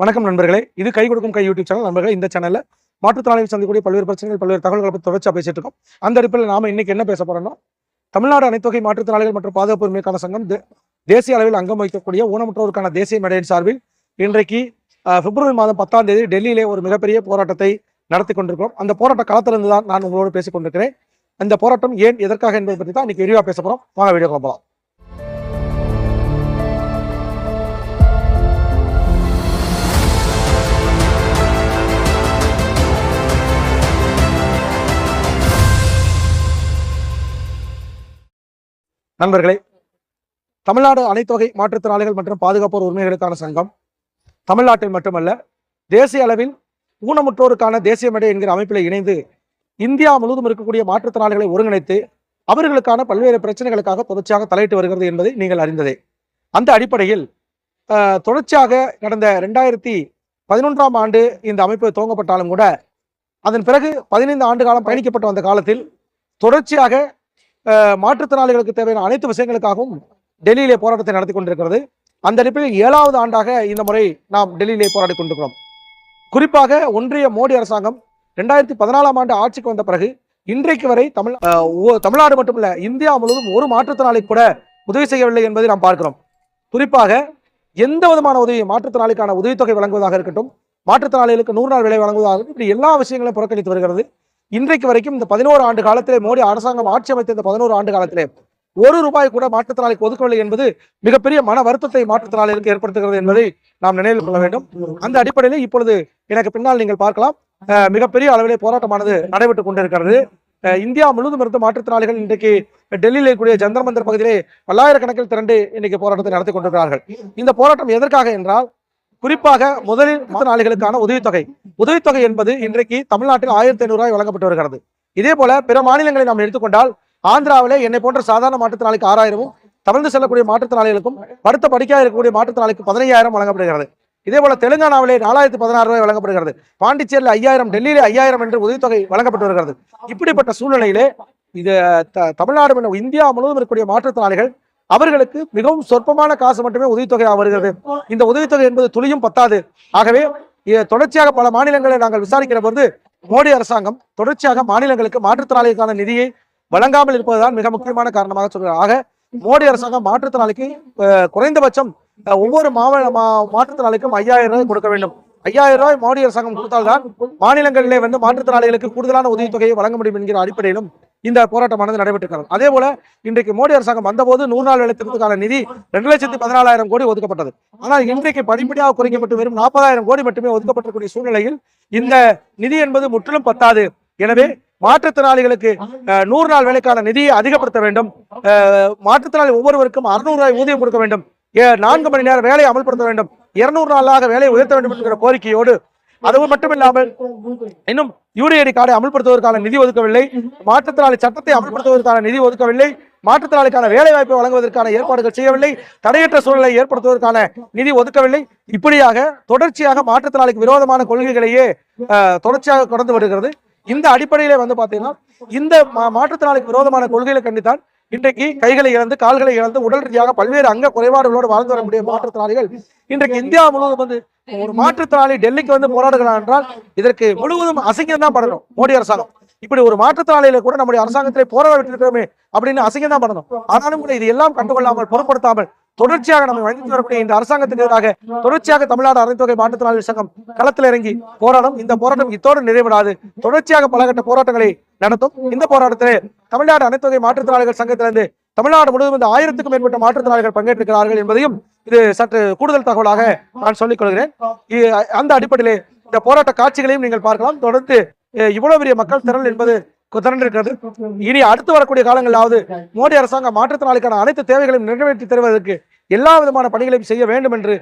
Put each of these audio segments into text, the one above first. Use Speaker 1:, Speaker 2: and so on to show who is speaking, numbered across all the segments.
Speaker 1: வணக்கம் நண்பர்களே. இது கை கொடுக்கும் கை யூடியூப் சேனல். நண்பர்களே இந்த சேனல்ல மாற்றுத்திறனாளிகள் சந்திக்கக்கூடிய பல்வேறு பிரச்சனைகள் பல்வேறு தகவல்களை பற்றி தொடர்ச்சியாக பேசிட்டு இருக்கோம். அந்த அடிப்படையில் நாம இன்னைக்கு என்ன பேச போறோம்னா தமிழ்நாடு அனைத்தொகை மாற்றுத்திறனாளிகள் மற்றும் பாதுகாப்பு உரிமைக்கான சங்கம் தேசிய அளவில் அங்கம் வகிக்கக்கூடிய ஊனமுற்றோருக்கான தேசிய மேடையின் சார்பில் இன்றைக்கு பிப்ரவரி மாதம் பத்தாம் தேதி டெல்லியிலே ஒரு மிகப்பெரிய போராட்டத்தை நடத்தி கொண்டிருக்கிறோம். அந்த போராட்ட காலத்திலிருந்து தான் நான் உங்களோடு பேசிக் கொண்டிருக்கிறேன். அந்த போராட்டம் ஏன் எதற்காக என்பதை பற்றி தான் இன்னைக்கு விரிவாக பேச போறோம். வாங்க வீடியோ போகலாம் நண்பர்களே தமிழ்நாடு அனைத்து வகை மாற்றுத்திறனாளிகள் மற்றும் பாதுகாப்போர் உரிமைகளுக்கான சங்கம் தமிழ்நாட்டில் மட்டுமல்ல தேசிய அளவில் ஊனமுற்றோருக்கான தேசிய மேடை என்கிற அமைப்பில் இணைந்து இந்தியா முழுவதும் இருக்கக்கூடிய மாற்றுத்திறனாளிகளை ஒருங்கிணைத்து அவர்களுக்கான பல்வேறு பிரச்சனைகளுக்காக தொடர்ச்சியாக தலையிட்டு வருகிறது என்பதை நீங்கள் அறிந்ததே. அந்த அடிப்படையில் தொடர்ச்சியாக கடந்த ரெண்டாயிரத்தி பதினொன்றாம் ஆண்டு இந்த அமைப்பு துவங்கப்பட்டாலும் கூட அதன் பிறகு பதினைந்து ஆண்டு காலம் பயணிக்கப்பட்டு வந்த காலத்தில் தொடர்ச்சியாக மாற்றுத்திறனாளிகளுக்கு தேவையான அனைத்து விஷயங்களுக்காகவும் டெல்லியிலே போராட்டத்தை நடத்தி கொண்டிருக்கிறது. அந்த அடிப்படையில் ஏழாவது ஆண்டாக இந்த முறை நாம் டெல்லியிலே போராடி கொண்டிருக்கிறோம். குறிப்பாக ஒன்றிய மோடி அரசாங்கம் ரெண்டாயிரத்தி பதினாலாம் ஆண்டு ஆட்சிக்கு வந்த பிறகு இன்றைக்கு வரை தமிழ் தமிழ்நாடு மட்டுமல்ல இந்தியா முழுவதும் ஒரு மாற்றுத்திறனாளி கூட உதவி செய்யவில்லை என்பதை நாம் பார்க்கிறோம். குறிப்பாக எந்த விதமான உதவி மாற்றுத்திறனாளிக்கான உதவித்தொகை வழங்குவதாக இருக்கட்டும் மாற்றுத்திறனாளிகளுக்கு நூறு நாள் விலை வழங்குவதாக இருக்கட்டும், இப்படி எல்லா விஷயங்களையும் புறக்கணித்து வருகிறது. இன்றைக்கு வரைக்கும் இந்த பதினோரு ஆண்டு காலத்திலே மோடி அரசாங்கம் ஆட்சி அமைத்த இந்த பதினோரு ஆண்டு காலத்திலே ஒரு ரூபாய் கூட மாற்றுத்திறனாளிக்கு ஒதுக்கவில்லை என்பது மிகப்பெரிய மன வருத்தத்தை மாற்றுத்திறனாளிகளுக்கு ஏற்படுத்துகிறது என்பதை நாம் நினைவில் கொள்ள வேண்டும். அந்த அடிப்படையில் இப்பொழுது எனக்கு பின்னால் நீங்கள் பார்க்கலாம். அஹ், மிகப்பெரிய அளவிலே போராட்டமானது நடைபெற்றுக் கொண்டிருக்கிறது. அஹ், இந்தியா முழுவதும் இருந்து மாற்றுத்திறனாளிகள் இன்றைக்கு டெல்லியில் இருக்கக்கூடிய ஜந்தர் மந்தர் பகுதியிலே பல்லாயிரக்கணக்கில் திரண்டு இன்னைக்கு போராட்டத்தை நடத்தி கொண்டிருக்கிறார்கள். இந்த போராட்டம் எதற்காக என்றால் குறிப்பாக முதலில் நாளிகளுக்கான உதவித்தொகை. உதவித்தொகை என்பது இன்றைக்கு தமிழ்நாட்டில் ஆயிரத்தி ஐநூறு ரூபாய் வழங்கப்பட்டு வருகிறது. இதே போல பிற மாநிலங்களை நாம் எடுத்துக்கொண்டால் ஆந்திராவிலே என்னை போன்ற சாதாரண மாற்றுத்திறனாளிக்கு ஆறாயிரமும் தமிழ்ந்து செல்லக்கூடிய மாற்றுத்திறனாளிகளுக்கும் படுத்த படிக்காக இருக்கக்கூடிய மாற்றுத்திறனாளிக்கு பதினையாயிரம் வழங்கப்படுகிறது. இதே போல தெலுங்கானாவிலே நாலாயிரத்தி பதினாறு ரூபாய் வழங்கப்படுகிறது. பாண்டிச்சேரியில் ஐயாயிரம் டெல்லியிலே ஐயாயிரம் என்று உதவித்தொகை வழங்கப்பட்டு வருகிறது. இப்படிப்பட்ட சூழ்நிலையிலே இது த- தமிழ்நாடு இந்தியா முழுவதும் இருக்கக்கூடிய மாற்றுத்திறனாளிகள் அவர்களுக்கு மிகவும் சொற்பமான காசு மட்டுமே உதவித்தொகையாக வருகிறது. இந்த உதவித்தொகை என்பது துளியும் பத்தாது. ஆகவே தொடர்ச்சியாக பல மாநிலங்களை நாங்கள் விசாரிக்கிற போது மோடி அரசாங்கம் தொடர்ச்சியாக மாநிலங்களுக்கு மாற்றுத்திறனாளிகளுக்கான நிதியை வழங்காமல் இருப்பதுதான் மிக முக்கியமான காரணமாக சொல்கிறார். ஆக மோடி அரசாங்கம் மாற்றுத்திறனாளிக்கு குறைந்தபட்சம் ஒவ்வொரு மாவட்ட மா- மாற்றுத்திறனாளிக்கும் ஐயாயிரம் ரூபாய் கொடுக்க வேண்டும். ஐயாயிரம் ரூபாய் மோடி அரசாங்கம் கொடுத்தால்தான் மாநிலங்களிலே வந்து மாற்றுத்திறனாளிகளுக்கு கூடுதலான உதவித்தொகையை வழங்க முடியும் என்கிற அடிப்படையிலும் இந்த போராட்டமானது நடைபெற்றிருக்கிறது. அதே போல இன்றைக்கு மோடி அரசாங்கம் வந்தபோது நூறு நாள் வேலை திட்டத்துக்கான நிதி ரெண்டு லட்சத்தி பதினாலாயிரம் கோடி ஒதுக்கப்பட்டது. ஆனால் இன்றைக்கு படிப்படியாக குறைக்கப்பட்டு வெறும் நாற்பதாயிரம் கோடி மட்டுமே ஒதுக்கப்பட்டிருக்கூடிய சூழ்நிலையில் இந்த நிதி என்பது முற்றிலும் பத்தாது. எனவே மாற்றுத்திறனாளிகளுக்கு நூறு நாள் வேலைக்கான நிதியை அதிகப்படுத்த வேண்டும். மாற்றுத்திறனாளி ஒவ்வொருவருக்கும் அறுநூறு ரூபாய் ஊதியம் கொடுக்க வேண்டும். நான்கு மணி நேரம் வேலையை அமல்படுத்த வேண்டும். இருநூறு நாளாக வேலையை உயர்த்த வேண்டும் என்கிற கோரிக்கையோடு அது மட்டுமில்லாமல் இன்னும் யூரியடி கார்டை அமல்படுத்துவதற்கான நிதி ஒதுக்கவில்லை. மாற்றுத்திறனாளி சட்டத்தை அமல்படுத்துவதற்கான நிதி ஒதுக்கவில்லை. மாற்றுத்திறனாளிக்கான வேலை வாய்ப்பை வழங்குவதற்கான ஏற்பாடுகள் செய்யவில்லை. தடையற்ற சூழலை ஏற்படுத்துவதற்கான நிதி ஒதுக்கவில்லை. இப்படியாக தொடர்ச்சியாக மாற்றுத்திறனாளிக்கு விரோதமான கொள்கைகளையே தொடர்ச்சியாக கடந்து வருகிறது. இந்த அடிப்படையிலே வந்து பார்த்தீங்கன்னா இந்த மாற்றுத்திறனாளிக்கு விரோதமான கொள்கைகளை கண்டித்தான் இன்றைக்கு கைகளை இழந்து கால்களை இழந்து உடல் ரீதியாக பல்வேறு அங்க குறைபாடுகளோடு வாழ்ந்து வரக்கூடிய மாற்றுத்திறனாளிகள் இன்றைக்கு இந்தியா முழுவதும் வந்து ஒரு மாற்றுத்திறனாளி டெல்லிக்கு வந்து போராடுகிறான் என்றால் இதற்கு முழுவதும் அசிங்கம் தான் படணும் மோடி அரசாங்கம். இப்படி ஒரு மாற்றுத்திறனாளியில கூட நம்முடைய அரசாங்கத்திலே போராட்டிருக்கிறோமே அப்படின்னு அசிங்கம் தான் பண்ணணும். ஆனாலும் கூட இது எல்லாம் கண்டுகொள்ளாமல் பொருட்படுத்தாமல் தொடர்ச்சியாக நம்ம வந்தித்து வரக்கூடிய இந்த அரசாங்கத்துக்கு எதிராக தொடர்ச்சியாக தமிழ்நாடு அனைத்துவகை மாற்றுத்திறனாளி சங்கம் களத்தில் இறங்கி போராடும். இந்த போராட்டம் இத்தோடு நிறைவிடாது. தொடர்ச்சியாக பலகட்ட போராட்டங்களை நடத்தும். இந்த போராட்டத்திலே தமிழ்நாடு அனைத்துவகை மாற்றுத்திறனாளிகள் சங்கத்திலிருந்து தமிழ்நாடு முழுவதும் இந்த ஆயிரத்துக்கும் மேற்பட்ட மாற்றுத்திறனாளிகள் பங்கேற்றிருக்கிறார்கள் என்பதையும் இது சற்று கூடுதல் தகவலாக நான் சொல்லிக் கொள்கிறேன். அந்த அடிப்படையிலே இந்த போராட்ட காட்சிகளையும் நீங்கள் பார்க்கலாம். தொடர்ந்து இவ்வளவு பெரிய மக்கள் திரள் என்பது திரண்டிருக்கிறது இனி அடுத்து வரக்கூடிய காலங்களாவது மோடி அரசாங்கம் மாற்றுத்திறனாளிக்கான அனைத்து தேவைகளையும் நிறைவேற்றி தருவதற்கு எல்லா விதமான பணிகளையும் செய்ய வேண்டும் என்று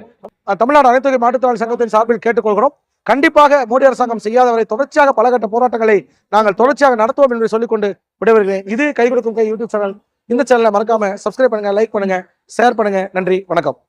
Speaker 1: தமிழ்நாடு அனைத்து மாற்றுத்திறனாளி சங்கத்தின் சார்பில் கேட்டுக்கொள்கிறோம். கண்டிப்பாக மோடி அரசாங்கம் செய்யாதவரை தொடர்ச்சியாக பலகட்ட போராட்டங்களை நாங்கள் தொடர்ச்சியாக நடத்துவோம் என்று சொல்லிக்கொண்டு விடைபெறுகிறேன். இது கை கொடுக்கும் கை யூடியூப் சேனல். இந்த சேனலை மறக்காம சப்ஸ்கிரைப் பண்ணுங்க லைக் பண்ணுங்க ஷேர் பண்ணுங்க. நன்றி வணக்கம்.